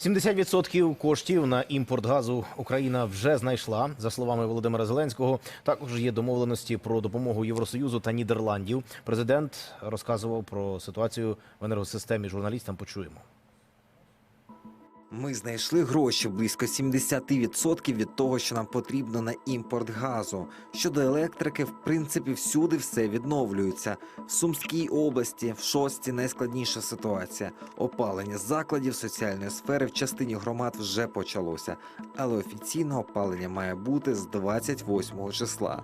70% коштів на імпорт газу Україна вже знайшла. За словами Володимира Зеленського, також є домовленості про допомогу Євросоюзу та Нідерландів. Президент розказував про ситуацію в енергосистемі. Журналістам почуємо. Ми знайшли гроші близько 70% від того, що нам потрібно на імпорт газу. Щодо електрики, в принципі, всюди все відновлюється. В Сумській області, в шості найскладніша ситуація. Опалення закладів соціальної сфери в частині громад вже почалося, але офіційно опалення має бути з 28 числа.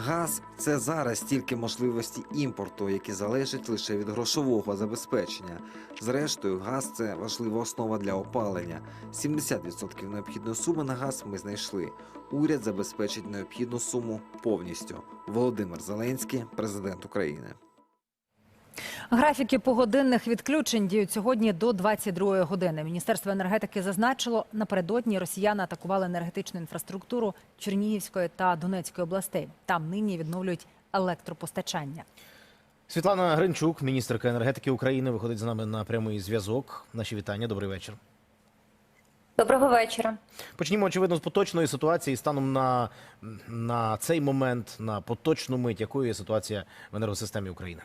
Газ це зараз тільки можливості імпорту, які залежать лише від грошового забезпечення. Зрештою, газ це важлива основа для опалення. 70% необхідної суми на газ ми знайшли. Уряд забезпечить необхідну суму повністю. Володимир Зеленський, президент України. Графіки погодинних відключень діють сьогодні до 22 години. Міністерство енергетики зазначило, напередодні росіяни атакували енергетичну інфраструктуру Чернігівської та Донецької областей. Там нині відновлюють електропостачання. Світлана Гринчук, міністерка енергетики України, виходить з нами на прямий зв'язок. Наші вітання. Добрий вечір. Доброго вечора. Почнімо очевидно з поточної ситуації станом на, на цей момент, на поточну мить, якою є ситуація в енергосистемі України.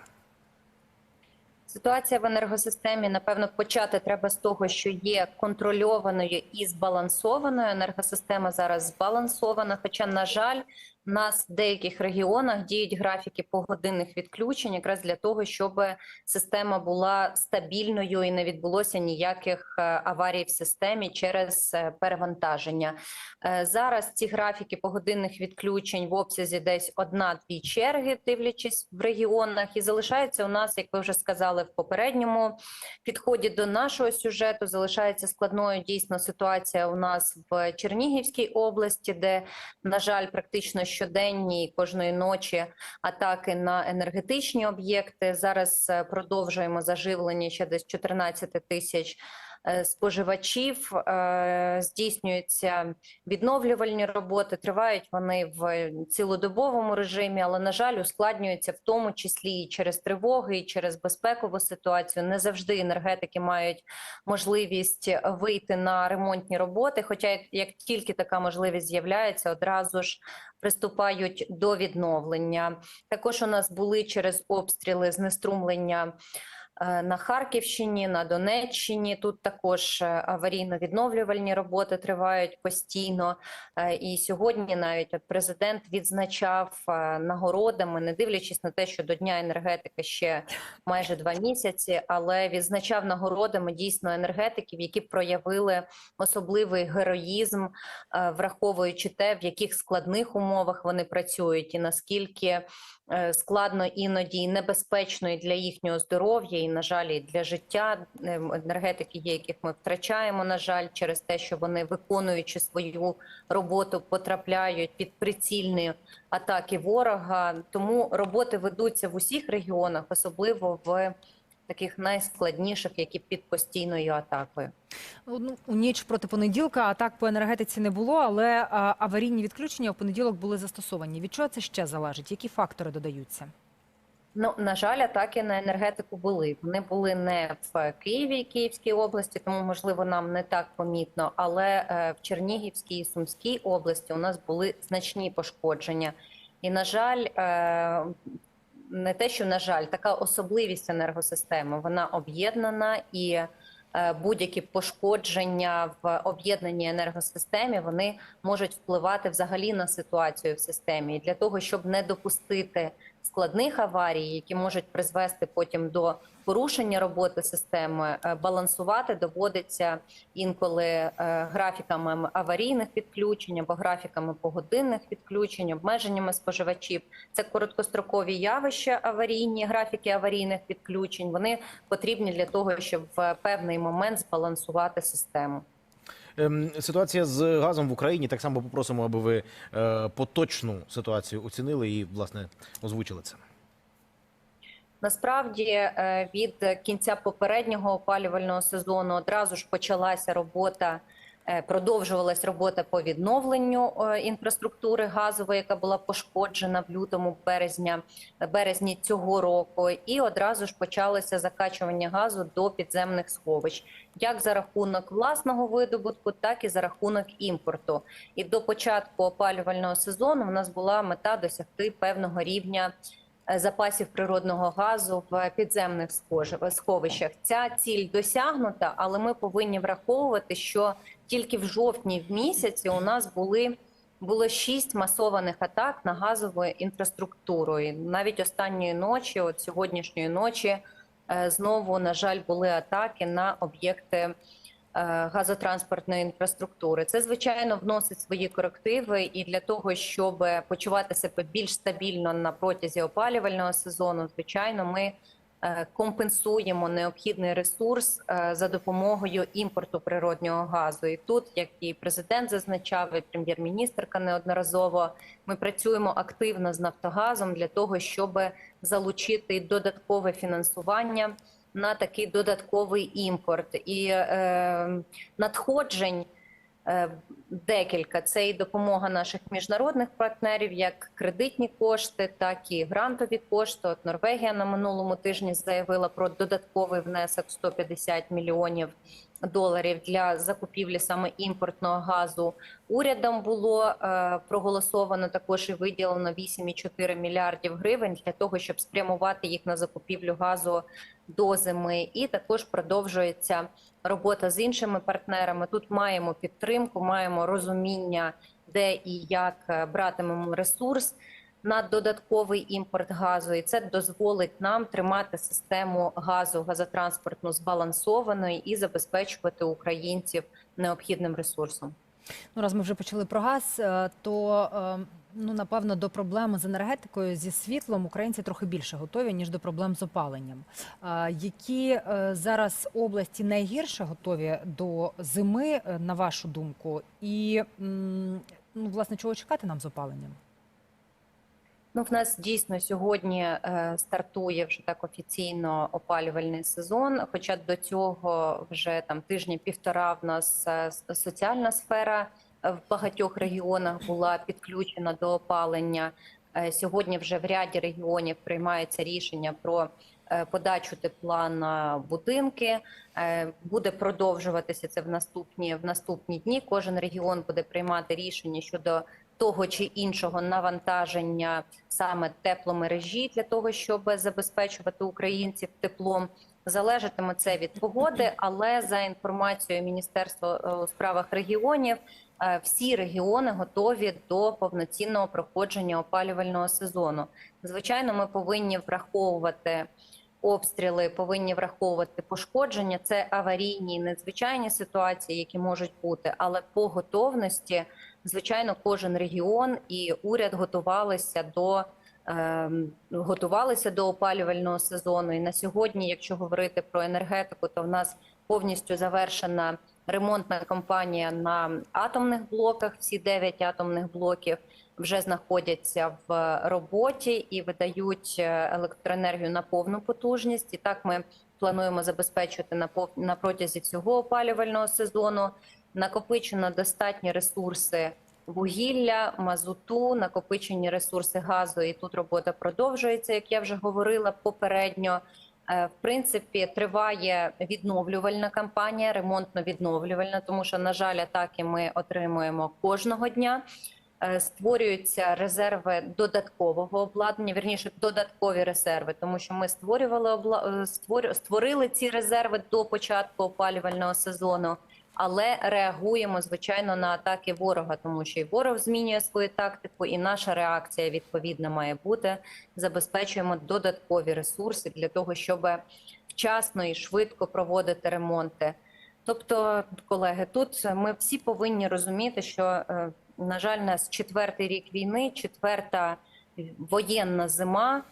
Ситуація в енергосистемі, напевно, почати треба з того, що є контрольованою і збалансованою. Енергосистема зараз збалансована. Хоча, на жаль, в нас в деяких регіонах діють графіки погодинних відключень, якраз для того, щоб система була стабільною і не відбулося ніяких е, аварій в системі через е, перевантаження. Е, Зараз ці графіки погодинних відключень в обсязі десь одна-дві черги, дивлячись в регіонах, і залишається у нас, як ви вже сказали, в попередньому підході до нашого сюжету. Залишається складною дійсно ситуація у нас в Чернігівській області, де, на жаль, практично щоденні кожної ночі атаки на енергетичні об'єкти. Зараз е, продовжуємо заживлення ще десь 14 тисяч споживачів. Е, Здійснюються відновлювальні роботи. Тривають вони в цілодобовому режимі, але на жаль, ускладнюються в тому числі і через тривоги, і через безпекову ситуацію. Не завжди енергетики мають можливість вийти на ремонтні роботи. Хоча, як тільки така можливість з'являється, одразу ж приступають до відновлення. Також у нас були через обстріли знеструмлення. Е, На Харківщині, на Донеччині тут також е, аварійно-відновлювальні роботи тривають постійно. Е, І сьогодні навіть президент відзначав нагородами, не дивлячись на те, що до Дня енергетики ще майже два місяці, але відзначав нагородами дійсно енергетиків, які проявили особливий героїзм, враховуючи те, в яких складних умовах вони працюють, і наскільки складно іноді і небезпечно і для їхнього здоров'я, і на жаль, і для життя Е, енергетики, є, яких ми втрачаємо, на жаль, через те, що вони виконуючи свою роботу, потрапляють під прицільні атаки ворога. Тому роботи ведуться в усіх регіонах, особливо в таких найскладніших, які під постійною атакою. Ну, у ніч проти понеділка атак по енергетиці не було, але а, аварійні відключення в понеділок були застосовані. Від чого це ще залежить? Які фактори додаються? Ну на жаль, атаки на енергетику були. Вони були не в Києві і Київській області, тому можливо нам не так помітно. Але е, в Чернігівській і Сумській області у нас були значні пошкодження. І на жаль, е, не те, що на жаль, така особливість енергосистеми. Вона об'єднана і е, будь-які пошкодження в об'єднаній енергосистемі вони можуть впливати взагалі на ситуацію в системі. І для того, щоб не допустити складних аварій, які можуть призвести потім до порушення роботи системи, е, балансувати доводиться інколи е, графіками аварійних відключень або графіками погодинних відключень, обмеженнями споживачів. Це короткострокові явища аварійні, графіки аварійних відключень. Вони потрібні для того, щоб в певний момент збалансувати систему. Ем, Ситуація з газом в Україні так само попросимо, аби ви е, поточну ситуацію оцінили і власне озвучили це. Насправді е, від кінця попереднього опалювального сезону одразу ж почалася робота Продовжувалась робота по відновленню е, інфраструктури газової, яка була пошкоджена в лютому березня, березні цього року, і одразу ж почалося закачування газу до підземних сховищ, як за рахунок власного видобутку, так і за рахунок імпорту. І до початку опалювального сезону в нас була мета досягти певного рівня е, запасів природного газу в підземних сховищах. Ця ціль досягнута, але ми повинні враховувати, що тільки в жовтні в місяці у нас були. Було шість масованих атак на газову інфраструктуру. І навіть останньої ночі, от сьогоднішньої ночі, е, знову, на жаль, були атаки на об'єкти е, газотранспортної інфраструктури. Це звичайно вносить свої корективи, і для того, щоб почувати себе більш стабільно на протязі опалювального сезону, звичайно, ми е, компенсуємо необхідний ресурс е, за допомогою імпорту природнього газу. І тут, як і президент зазначав, і прем'єр-міністрка неодноразово, ми працюємо активно з Нафтогазом для того, щоб залучити додаткове фінансування на такий додатковий імпорт і е, надходжень. е, Декілька це і допомога наших міжнародних партнерів, як кредитні кошти, так і грантові кошти. От Норвегія на минулому тижні заявила про додатковий внесок 150 мільйонів доларів для закупівлі саме імпортного газу. Урядом було е, проголосовано також і виділено 8,4 мільярдів гривень для того, щоб спрямувати їх на закупівлю газу до зими. І також продовжується робота з іншими партнерами. Тут маємо підтримку, маємо розуміння, де і як е, братимемо ресурс на додатковий імпорт газу, і це дозволить нам тримати систему газу газотранспортну збалансованою і забезпечувати українців необхідним ресурсом. Ну, раз ми вже почали про газ, е, то е, ну напевно до проблем з енергетикою зі світлом українці трохи більше готові ніж до проблем з опаленням. Е, Які зараз області найгірше готові до зими, на вашу думку, і ну власне чого чекати нам з опаленням? Ну, в нас дійсно сьогодні е, стартує вже так офіційно опалювальний сезон. Хоча до цього вже там тижні півтора в нас е, соціальна сфера е, в багатьох регіонах була підключена до опалення. Сьогодні вже в ряді регіонів приймається рішення про подачу тепла на будинки. Буде продовжуватися це в наступні в наступні дні. Кожен регіон буде приймати рішення щодо того чи іншого навантаження саме тепломережі для того, щоб забезпечувати українців теплом. Залежатиме це від погоди, але за інформацією Міністерства е, у справах регіонів, е, всі регіони готові до повноцінного проходження опалювального сезону. Звичайно, ми повинні враховувати обстріли, повинні враховувати пошкодження. Це аварійні, надзвичайні ситуації, які можуть бути, але по готовності звичайно, кожен регіон і уряд готувалися до ем, готувалися до опалювального сезону. І на сьогодні, якщо говорити про енергетику, то в нас повністю завершена ремонтна кампанія на атомних блоках. Всі 9 атомних блоків вже знаходяться в роботі і видають е, електроенергію на повну потужність. І так ми плануємо пов- на протязі цього опалювального сезону. Накопичено достатні ресурси вугілля, мазуту, накопичені ресурси газу. І тут робота продовжується, як я вже говорила попередньо. Е, В принципі, триває відновлювальна кампанія, ремонтно-відновлювальна, тому що, на жаль, атаки ми отримуємо кожного дня. Е, Створюються резерви додаткового обладнання, вірніше додаткові резерви, тому що ми створювали обла... е, створили ці резерви до початку опалювального сезону, але реагуємо звичайно на атаки ворога, тому що і ворог змінює свою тактику, і наша реакція відповідна має бути. Забезпечуємо додаткові ресурси для того, щоб вчасно і швидко проводити ремонти. Тобто, колеги, тут ми всі повинні розуміти, що е, на жаль, нас четвертий рік війни, четверта воєнна зима.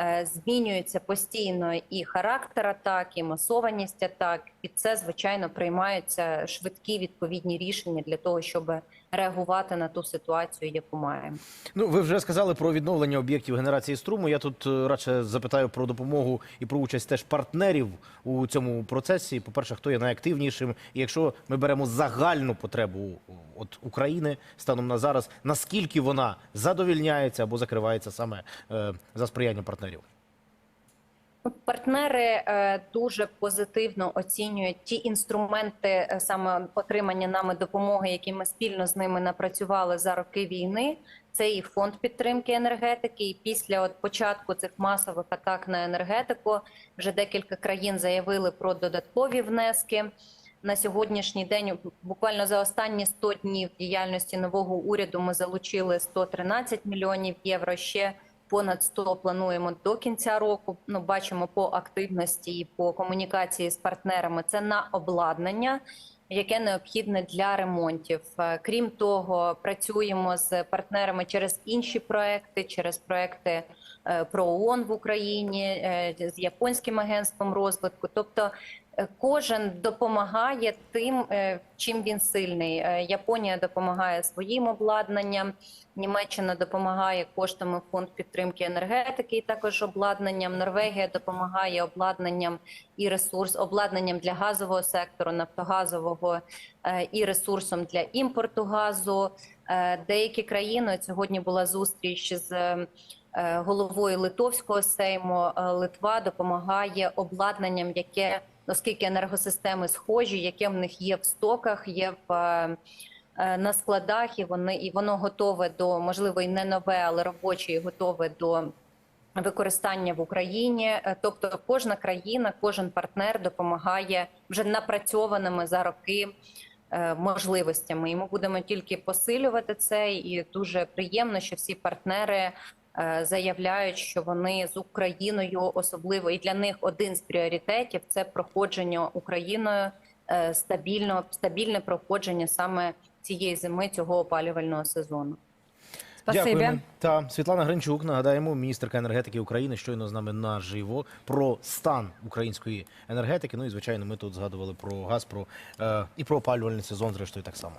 Е, Змінюється постійно і характер атак, і масованість атак, під це звичайно приймаються швидкі відповідні рішення для того, щоб реагувати на ту ситуацію, яку маємо. Ну, ви вже сказали про відновлення об'єктів генерації струму. Я тут е, радше запитаю про допомогу і про участь теж партнерів у цьому процесі. По-перше, хто є найактивнішим? І якщо ми беремо загальну потребу от України станом на зараз, наскільки вона задовільняється або закривається саме е, за сприяння партнерів? Партнери е, дуже позитивно оцінюють ті інструменти е, саме отримання нами допомоги, які ми спільно з ними напрацювали за роки війни. Це і фонд підтримки енергетики. І після от початку цих масових атак на енергетику вже декілька країн заявили про додаткові внески. На сьогоднішній день, буквально за останні 100 днів діяльності нового уряду, ми залучили 113 мільйонів євро. Ще понад 100 плануємо до кінця року. Ну бачимо по активності і по комунікації з партнерами. Це на обладнання, яке необхідне для ремонтів. Е, Крім того, працюємо з партнерами через інші проекти, через проекти е, про ООН в Україні, е, з японським агентством розвитку. Тобто кожен допомагає тим, е, чим він сильний. Е, Японія допомагає своїм обладнанням. Німеччина допомагає коштами фонд підтримки енергетики, і також обладнанням. Норвегія допомагає обладнанням і ресурс, обладнанням для газового сектору, нафтогазового е, і ресурсом для імпорту газу. Деякі країни сьогодні була зустріч з головою Литовського сейму. Литва допомагає обладнанням, яке оскільки енергосистеми схожі, яке в них є в стоках, є в е, е, на складах, і вони і воно готове до можливо і не нове, але робоче, і готове до використання в Україні. Е, Тобто, кожна країна, кожен партнер допомагає вже напрацьованими за роки можливостями. І ми будемо тільки посилювати це. І дуже приємно, що всі партнери. Е, Заявляють, що вони з Україною особливо і для них один з пріоритетів це проходження Україною е, стабільно стабільне проходження саме цієї зими цього опалювального сезону. Дякуємо. Та Світлана Гринчук, нагадаємо, міністерка енергетики України, щойно з нами наживо про стан української енергетики. Ну і звичайно, ми тут згадували про газ, про е, і про опалювальний сезон, зрештою, так само.